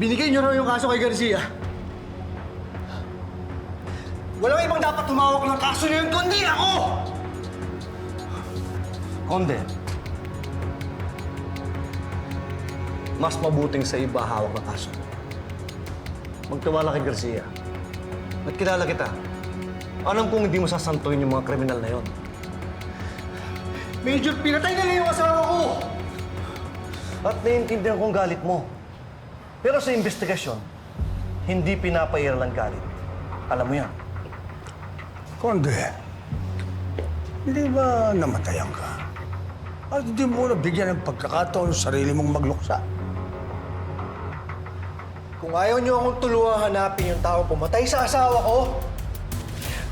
Binigay niyo raw yung kaso kay Garcia. Walang ibang dapat tumawag ng kaso niyo yun, kundi ako! Konde, mas mabuting sa iba hawak ng kaso. Magtiwala kay Garcia. At kilala kita. Alam kong hindi mo sasantuin yung mga kriminal na yon. Major, pinatay nila yung asawa ko! At naiintindihan kong galit mo. Pero sa investigasyon, hindi pinapairal ang galit. Alam mo yan. Konde, hindi ba namatayan ka? At hindi mo na bigyan ng pagkakataon sa sarili mong magluksa? Kung ayaw niyo akong tulungan hanapin yung tao pumatay sa asawa ko,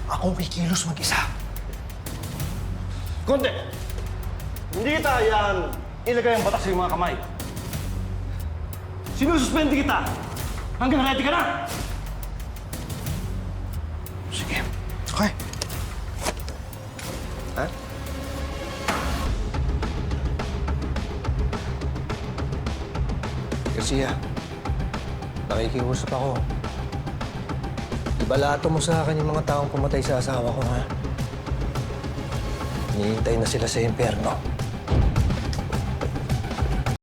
akong kikilos mag-isa. Konde! Hindi kita yan ilagay ang batas sa iyong mga kamay. Sinususpende kita hanggang ready ka na! Sige. Okay. Ha? Garcia, nakikiusap ako. Ibalato mo sa akin yung mga taong pumatay sa asawa ko, ha? Hinihintay na sila sa impyerno.